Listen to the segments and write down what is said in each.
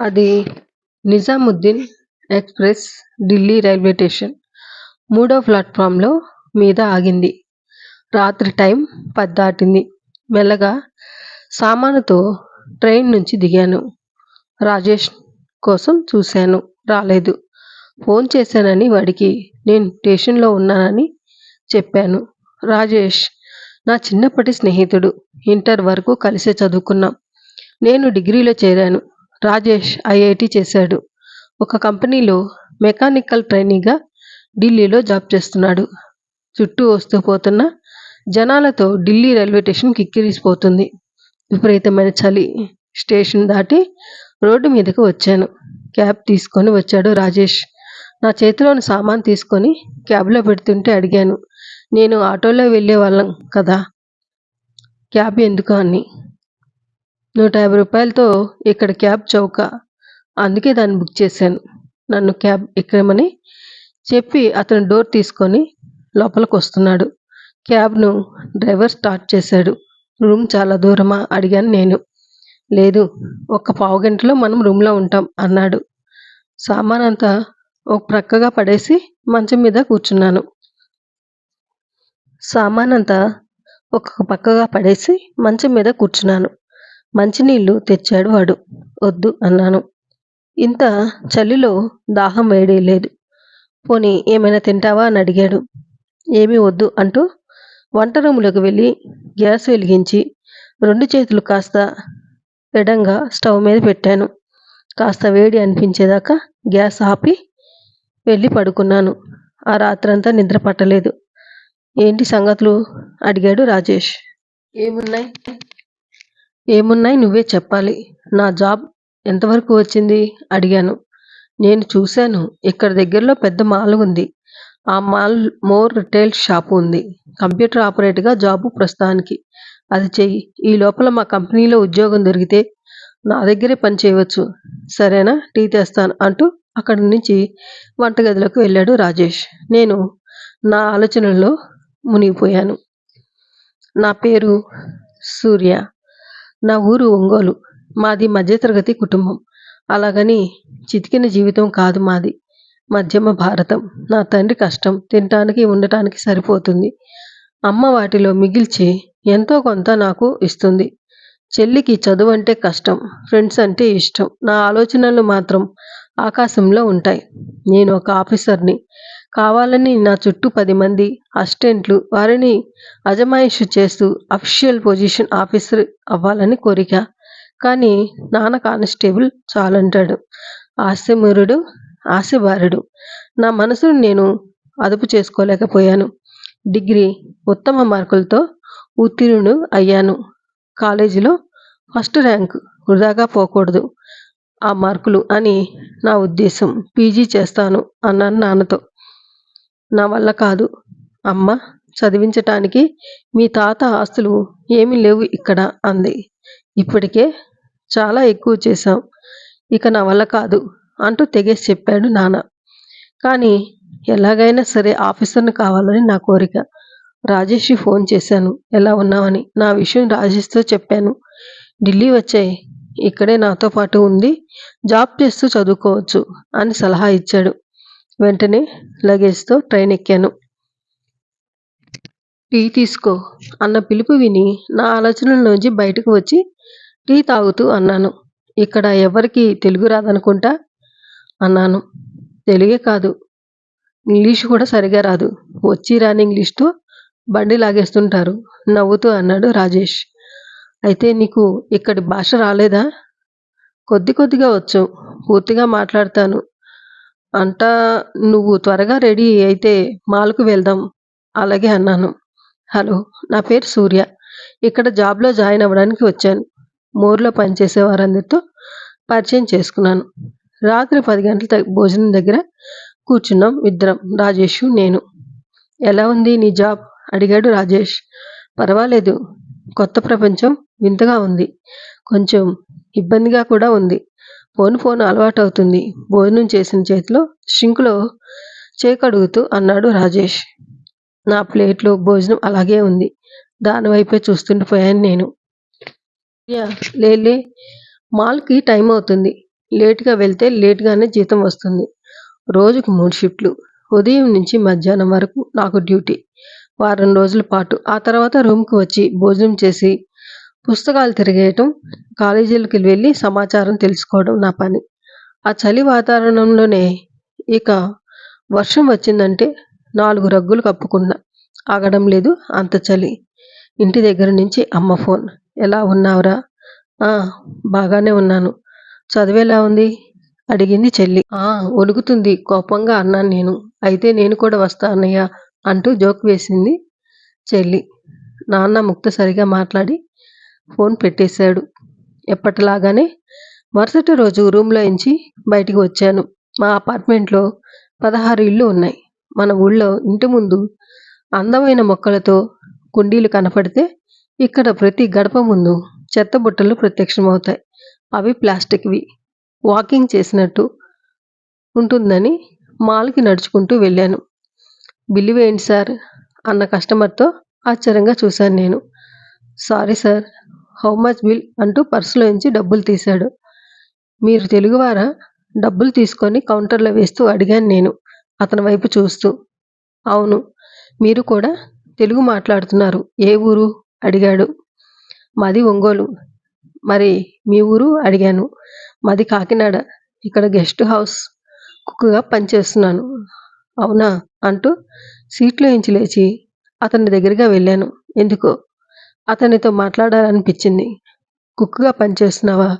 అది Nizamuddin express Delhi railway station మూడో ప్లాట్ఫామ్లో మీద ఆగింది. రాత్రి టైం పది దాటింది. మెల్లగా సామానుతో ట్రైన్ నుంచి దిగాను. రాజేష్ కోసం చూశాను. రాలేదు. ఫోన్ చేశానని వాడికి నేను స్టేషన్లో ఉన్నానని చెప్పాను. రాజేష్ నా చిన్నప్పటి స్నేహితుడు. ఇంటర్ వరకు కలిసే చదువుకున్నాం. నేను డిగ్రీలో చేరాను. రాజేష్ ఐఐటి చేశాడు. ఒక కంపెనీలో మెకానికల్ ట్రైనీగా ఢిల్లీలో జాబ్ చేస్తున్నాడు. చుట్టూ వస్తూ పోతున్న జనాలతో ఢిల్లీ రైల్వే స్టేషన్ కిక్కిరిసిపోతుంది. విపరీతమైన చలి. స్టేషన్ దాటి రోడ్డు మీదకు వచ్చాను. క్యాబ్ తీసుకొని వచ్చాడు రాజేష్. నా చేతిలోని సామాన్ తీసుకొని క్యాబ్లో పెడుతుంటే అడిగాను. నేను ఆటోలో వెళ్ళే వాళ్ళం కదా. క్యాబ్ ఎందుకు అని. నూట యాభై రూపాయలతో ఇక్కడ క్యాబ్ చౌక. అందుకే దాన్ని బుక్ చేశాను. నన్ను క్యాబ్ ఎక్కమని చెప్పి అతను డోర్ తీసుకొని లోపలికి వస్తున్నాడు. క్యాబ్ను డ్రైవర్ స్టార్ట్ చేశాడు. రూమ్ చాలా దూరమా? అడిగాను నేను. లేదు ఒక పావు గంటలో మనం రూమ్లో ఉంటాం అన్నాడు. సామాన్ అంతా ఒక ప్రక్కగా పడేసి మంచం మీద కూర్చున్నాను. సామాన్ అంతా ఒక పక్కగా పడేసి మంచం మీద కూర్చున్నాను. మంచినీళ్ళు తెచ్చాడు వాడు. వద్దు అన్నాను. ఇంత చలిలో దాహం వేయలేదు పోనీ ఏమైనా తింటావా అని అడిగాడు. ఏమీ వద్దు అంటూ వంట రూములోకి వెళ్ళి గ్యాస్ వెలిగించి రెండు చేతులు కాస్త ఎడంగా స్టవ్ మీద పెట్టాను. కాస్త వేడి అనిపించేదాకా గ్యాస్ ఆపి వెళ్ళి పడుకున్నాను. ఆ రాత్రంతా నిద్ర పట్టలేదు. ఏంటి సంగతులు? అడిగాడు రాజేష్. ఏమున్నాయి? ఏమున్నాయి నువ్వే చెప్పాలి. నా జాబ్ ఎంతవరకు వచ్చింది? అడిగాను. నేను చూశాను ఇక్కడ దగ్గరలో పెద్ద మాల్ ఉంది. ఆ మాల్ మోర్ రిటైల్ షాపు ఉంది. కంప్యూటర్ ఆపరేటర్గా జాబు ప్రస్తుతానికి. అది చెయ్యి. ఈ లోపల మా కంపెనీలో ఉద్యోగం దొరికితే నా దగ్గరే పని చేయవచ్చు. సరేనా? టీ తెస్తాను అంటూ అక్కడి నుంచి వంటగదిలోకి వెళ్ళాడు రాజేష్. నేను నా ఆలోచనల్లో మునిగిపోయాను. నా పేరు సూర్య. నా ఊరు ఒంగోలు. మాది మధ్యతరగతి కుటుంబం. అలాగని చితికిన జీవితం కాదు మాది. మధ్యమ భారతం. నా తండ్రి కష్టం. తినటానికి ఉండటానికి సరిపోతుంది. అమ్మ వాటిలో మిగిల్చి ఎంతో కొంత నాకు ఇస్తుంది. చెల్లికి చదువు అంటే కష్టం. ఫ్రెండ్స్ అంటే ఇష్టం. నా ఆలోచనలు మాత్రం ఆకాశంలో ఉంటాయి. నేను ఒక ఆఫీసర్ని. కావాలని నా చుట్టూ పది మంది అసిస్టెంట్లు వారిని అజమాయిషు చేస్తూ అఫీషియల్ పొజిషన్ ఆఫీసర్ అవ్వాలని కోరిక. కానీ నాన్న కానిస్టేబుల్ చాలంటాడు. ఆశమూరుడు ఆశభారుడు. నా మనసును నేను అదుపు చేసుకోలేకపోయాను. డిగ్రీ ఉత్తమ మార్కులతో ఉత్తీర్ణుడు అయ్యాను. కాలేజీలో ఫస్ట్ ర్యాంక్ వృధాగా పోకూడదు ఆ మార్కులు అని నా ఉద్దేశం. పీజీ చేస్తాను అన్నాను నాన్నతో. నా వల్ల కాదు. అమ్మ చదివించటానికి మీ తాత ఆస్తులు ఏమీ లేవు ఇక్కడ అంది. ఇప్పటికే చాలా ఎక్కువ చేశాం. ఇక నా వల్ల కాదు అంటూ తెగేసి చెప్పాడు నాన్న. కానీ ఎలాగైనా సరే ఆఫీసర్ని కావాలని నా కోరిక. రాజేష్కి ఫోన్ చేశాను. ఎలా ఉన్నావని నా విషయం రాజేష్తో చెప్పాను. ఢిల్లీ వచ్చాయి ఇక్కడే నాతో పాటు ఉంది జాబ్ చేస్తూ చదువుకోవచ్చు అని సలహా ఇచ్చాడు. వెంటనే లగేజ్తో ట్రైన్ ఎక్కాను టీ తీసుకో అన్న పిలుపు విని నా ఆలోచనలోంచి బయటకు వచ్చి టీ తాగుతూ అన్నాను. ఇక్కడ ఎవరికి తెలుగు రాదనుకుంటా? అన్నాను. తెలుగే కాదు. ఇంగ్లీష్ కూడా సరిగా రాదు. వచ్చి రాని ఇంగ్లీష్తో బండి లాగేస్తుంటారు. నవ్వుతూ అన్నాడు రాజేష్. అయితే నీకు ఇక్కడి భాష రాలేదా? కొద్ది కొద్దిగా వచ్చు. పూర్తిగా మాట్లాడతాను. అంటా నువ్వు త్వరగా రెడీ అయితే మాల్కు వెళ్దాం. అలాగే అన్నాను. హలో నా పేరు సూర్య. ఇక్కడ జాబ్లో జాయిన్ అవ్వడానికి వచ్చాను. మోర్లో పనిచేసే వారందరితో పరిచయం చేసుకున్నాను. రాత్రి పది గంటల భోజనం దగ్గర కూర్చున్నాం ఇద్దరం రాజేష్ నేను. ఎలా ఉంది నీ జాబ్? అడిగాడు రాజేష్. పర్వాలేదు. కొత్త ప్రపంచం వింతగా ఉంది. కొంచెం ఇబ్బందిగా కూడా ఉంది. ఫోన్ ఫోన్ అలవాటు అవుతుంది భోజనం చేసిన చేతిలో షింకులో చేకడుగుతూ అన్నాడు రాజేష్. నా ప్లేట్లో భోజనం అలాగే ఉంది. దాని వైపే చూస్తుండిపోయాను నేను. లేలే మాల్కి టైం అవుతుంది. లేటుగా వెళ్తే లేటుగానే జీతం వస్తుంది. రోజుకు మూడు షిఫ్ట్లు. ఉదయం నుంచి మధ్యాహ్నం వరకు నాకు డ్యూటీ. వారం రోజుల పాటు. ఆ తర్వాత రూమ్కి వచ్చి భోజనం చేసి పుస్తకాలు తిరిగేయటం కాలేజీలకు వెళ్ళి సమాచారం తెలుసుకోవడం నా పని. ఆ చలి వాతావరణంలోనే ఇక వర్షం వచ్చిందంటే నాలుగు రగ్గులు కప్పుకున్నా. ఆగడం లేదు అంత చలి. ఇంటి దగ్గర నుంచి అమ్మ ఫోన్. ఎలా ఉన్నావురా? "ఆ, బాగానే ఉన్నాను. చదివేలా ఉంది? అడిగింది చెల్లి. ఆ ఒలుగుతుంది కోపంగా అన్నాను నేను. అయితే నేను కూడా వస్తా అన్నయ్య అంటూ జోక్ వేసింది చెల్లి. నాన్న ముక్త సరిగా మాట్లాడి ఫోన్ పెట్టేశాడు. ఎప్పటిలాగానే మరుసటి రోజు రూమ్లో నుంచి బయటికి వచ్చాను. మా అపార్ట్మెంట్లో పదహారు ఇళ్ళు ఉన్నాయి. మన ఊళ్ళో ఇంటి ముందు అందమైన మొక్కలతో కుండీలు కనపడితే ఇక్కడ ప్రతి గడప ముందు చెత్త బుట్టలు ప్రత్యక్షమవుతాయి. అవి ప్లాస్టిక్వి. వాకింగ్ చేసినట్టు ఉంటుందని మాల్కి నడుచుకుంటూ వెళ్ళాను. బిల్లు వేయండి సార్ అన్న కస్టమర్తో ఆశ్చర్యంగా చూశాను నేను. Sorry sir how much bill అంటూ పర్సులోంచి డబ్బులు తీశాడు. మీరు తెలుగువారా? డబ్బులు తీసుకొని కౌంటర్లో వేస్తూ అడిగాను నేను అతని వైపు చూస్తూ. అవును మీరు కూడా తెలుగు మాట్లాడుతున్నారు. ఏ ఊరు? అడిగాడు. మాది ఒంగోలు. మరి మీ ఊరు? అడిగాను. మాది కాకినాడ. ఇక్కడ గెస్ట్ హౌస్ కుక్గా పనిచేస్తున్నాను. అవునా? అంటూ సీట్లో నుంచి లేచి అతని దగ్గరగా వెళ్ళాను. ఎందుకో? అతనితో మాట్లాడాలనిపించింది. కుక్గా పనిచేస్తున్నావా?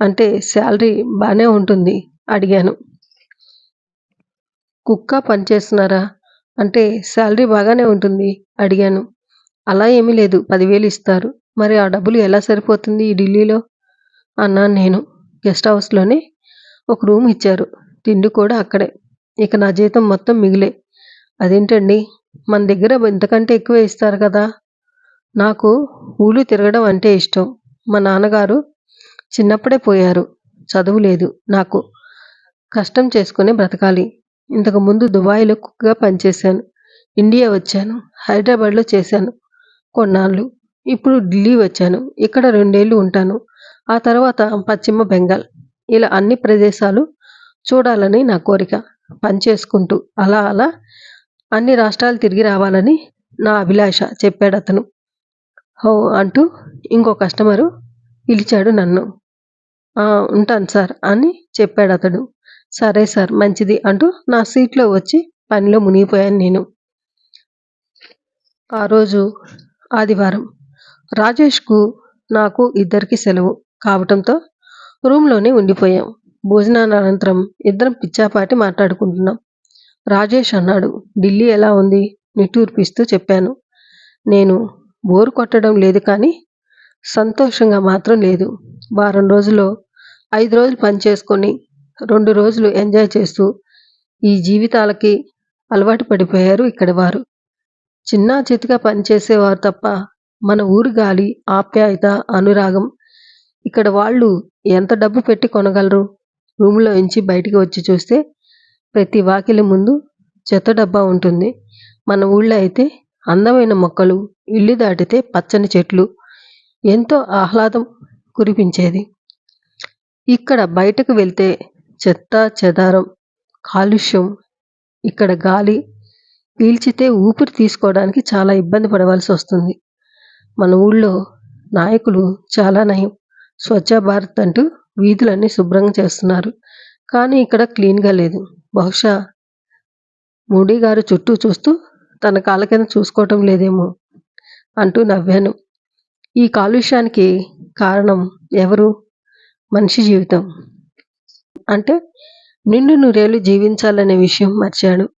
అంటే శాలరీ బాగానే ఉంటుంది అడిగాను. కుక్క పనిచేస్తున్నారా? అంటే శాలరీ బాగానే ఉంటుంది అడిగాను. అలా ఏమీ లేదు పదివేలు ఇస్తారు. మరి ఆ డబ్బులు ఎలా సరిపోతుంది ఈ ఢిల్లీలో? అన్నాను నేను. గెస్ట్ హౌస్లోనే ఒక రూమ్ ఇచ్చారు. తిండి కూడా అక్కడే. ఇక నా జీతం మొత్తం మిగిలే. అదేంటండి? మన దగ్గర ఇంతకంటే ఎక్కువ ఇస్తారు కదా? నాకు ఊళ్ళు తిరగడం అంటే ఇష్టం. మా నాన్నగారు చిన్నప్పుడే పోయారు. చదువు లేదు. నాకు కష్టం చేసుకునే బ్రతకాలి. ఇంతకు ముందు దుబాయ్లో కుక్గా పనిచేశాను. ఇండియా వచ్చాను. హైదరాబాద్లో చేశాను కొన్నాళ్ళు. ఇప్పుడు ఢిల్లీ వచ్చాను. ఇక్కడ రెండేళ్ళు ఉంటాను. ఆ తర్వాత పశ్చిమ బెంగాల్. ఇలా అన్ని ప్రదేశాలు చూడాలని నా కోరిక. పని చేసుకుంటూ అలా అలా అన్ని రాష్ట్రాలు తిరిగి రావాలని నా అభిలాష చెప్పాడు అతను. హో అంటూ ఇంకో కస్టమరు పిలిచాడు నన్ను. ఉంటాను సార్ అని చెప్పాడు అతడు. సరే సార్ మంచిది అంటూ నా సీట్లో వచ్చి పనిలో మునిగిపోయాను నేను. ఆ రోజు ఆదివారం. రాజేష్కు నాకు ఇద్దరికి సెలవు కావటంతో రూమ్లోనే ఉండిపోయాం. భోజనానంతరం ఇద్దరం పిచ్చాపాటి మాట్లాడుకుంటున్నాం. రాజేష్ అన్నాడు ఢిల్లీ ఎలా ఉంది? నిట్టూర్పిస్తూ చెప్పాను. నేను బోరు కొట్టడం లేదు కానీ సంతోషంగా మాత్రం లేదు. వారం రోజుల్లో ఐదు రోజులు పని చేసుకొని రెండు రోజులు ఎంజాయ్ చేస్తూ ఈ జీవితాలకి అలవాటు పడిపోయారు ఇక్కడి వారు. చిన్న చితిగా పనిచేసేవారు తప్ప మన ఊరు గాలి ఆప్యాయత అనురాగం ఇక్కడ వాళ్ళు ఎంత డబ్బు పెట్టి కొనగలరు? రూమ్లో నుంచి బయటికి వచ్చి చూస్తే ప్రతి వాకిలి ముందు చెత్త డబ్బా ఉంటుంది. మన ఊళ్ళో అయితే అందమైన మొక్కలు ఇల్లు దాటితే పచ్చని చెట్లు. ఎంతో ఆహ్లాదం కురిపించేది. ఇక్కడ బయటకు వెళ్తే చెత్త చెదారం కాలుష్యం ఇక్కడ గాలి పీల్చితే ఊపిరి తీసుకోవడానికి చాలా ఇబ్బంది పడవలసి వస్తుంది. మన ఊళ్ళో నాయకులు చాలా నయం. స్వచ్ఛ భారత్ అంటూ వీధులన్నీ శుభ్రంగా చేస్తున్నారు. కానీ ఇక్కడ క్లీన్గా లేదు. బహుశా మోడీ గారు చుట్టూ చూస్తూ తన కాళ్ళ కింద చూసుకోవటం లేదేమో అంటూ నవ్వాను. ఈ కాలుష్యానికి కారణం ఎవరు? మనిషి జీవితం. అంటే నిండు నూరేళ్ళు జీవించాలనే విషయం మర్చాడు.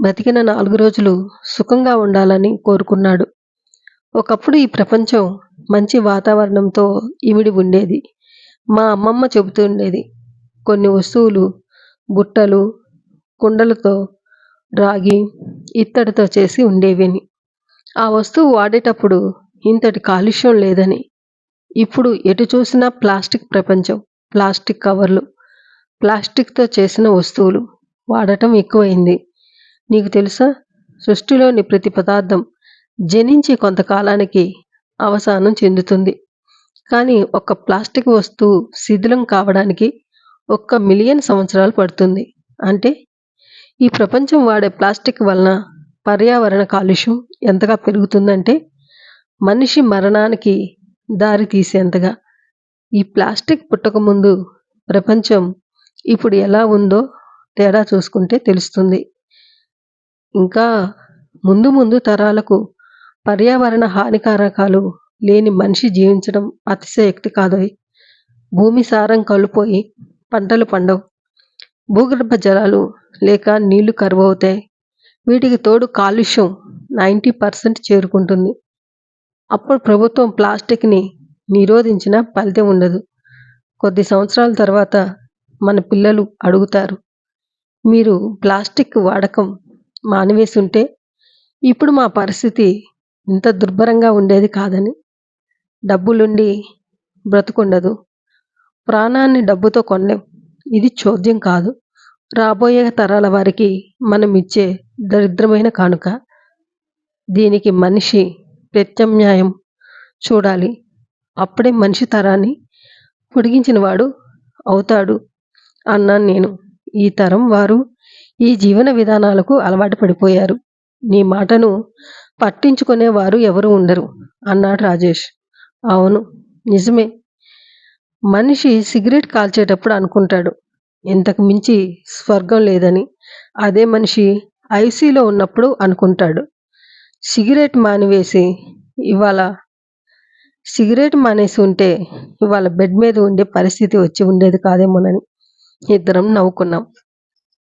బతికిన నాలుగు రోజులు సుఖంగా ఉండాలని కోరుకున్నాడు. ఒకప్పుడు ఈ ప్రపంచం మంచి వాతావరణంతో ఇమిడి ఉండేది. మా అమ్మమ్మ చెబుతుండేది కొన్ని వస్తువులు బుట్టలు కుండలతో రాగి ఇత్తడితో చేసి ఉండేవిని ఆ వస్తువు వాడేటప్పుడు ఇంతటి కాలుష్యం లేదని. ఇప్పుడు ఎటు చూసినా ప్లాస్టిక్ ప్రపంచం ప్లాస్టిక్ కవర్లు ప్లాస్టిక్తో చేసిన వస్తువులు. వాడటం ఎక్కువైంది. నీకు తెలుసా? సృష్టిలోని ప్రతి పదార్థం జనించి కొంతకాలానికి అవసానం చెందుతుంది. కానీ ఒక ప్లాస్టిక్ వస్తువు శిథిలం కావడానికి ఒక్క మిలియన్ సంవత్సరాలు పడుతుంది. అంటే ఈ ప్రపంచం వాడే ప్లాస్టిక్ వలన పర్యావరణ కాలుష్యం ఎంతగా పెరుగుతుందంటే మనిషి మరణానికి దారి తీసేంతగా. ఈ ప్లాస్టిక్ పుట్టకముందు ప్రపంచం ఇప్పుడు ఎలా ఉందో తేడా చూసుకుంటే తెలుస్తుంది. ఇంకా ముందు ముందు తరాలకు పర్యావరణ హానికారకాలు లేని మనిషి జీవించడం అతిశయక్తి కాదోయ్. భూమి సారం కలుపోయి పంటలు పండవు. భూగర్భ జలాలు లేక నీళ్ళు కరువవుతాయి వీటికి తోడు కాలుష్యం నైంటీ పర్సెంట్ చేరుకుంటుంది. అప్పుడు ప్రభుత్వం ప్లాస్టిక్ని నిరోధించిన ఫలితం ఉండదు. కొద్ది సంవత్సరాల తర్వాత మన పిల్లలు అడుగుతారు మీరు ప్లాస్టిక్ వాడకం మానివేసి ఉంటే ఇప్పుడు మా పరిస్థితి ఇంత దుర్భరంగా ఉండేది కాదని. డబ్బులుండి బ్రతుకుండదు. ప్రాణాన్ని డబ్బుతో కొనలేం. ఇది చోద్యం కాదు. రాబోయే తరాల వారికి మనం ఇచ్చే దరిద్రమైన కానుక. దీనికి మనిషి ప్రత్యామ్నాయం చూడాలి. అప్పుడే మనిషి తరాన్ని పొడిగించినవాడు అవుతాడు అన్నాను నేను. ఈ తరం వారు ఈ జీవన విధానాలకు అలవాటు పడిపోయారు. నీ మాటను పట్టించుకునేవారు ఎవరు ఉండరు అన్నాడు రాజేష్. అవును నిజమే. మనిషి సిగరెట్ కాల్చేటప్పుడు అనుకుంటాడు ఇంతకు మించి స్వర్గం లేదని. అదే మనిషి ఐసీలో ఉన్నప్పుడు అనుకుంటాడు సిగరెట్ మానివేసి ఇవాళ సిగరెట్ మానేసి ఉంటే ఇవాళ బెడ్ మీద ఉండే పరిస్థితి వచ్చి ఉండేది కాదేమోనని. ఇద్దరం నవ్వుకున్నాం.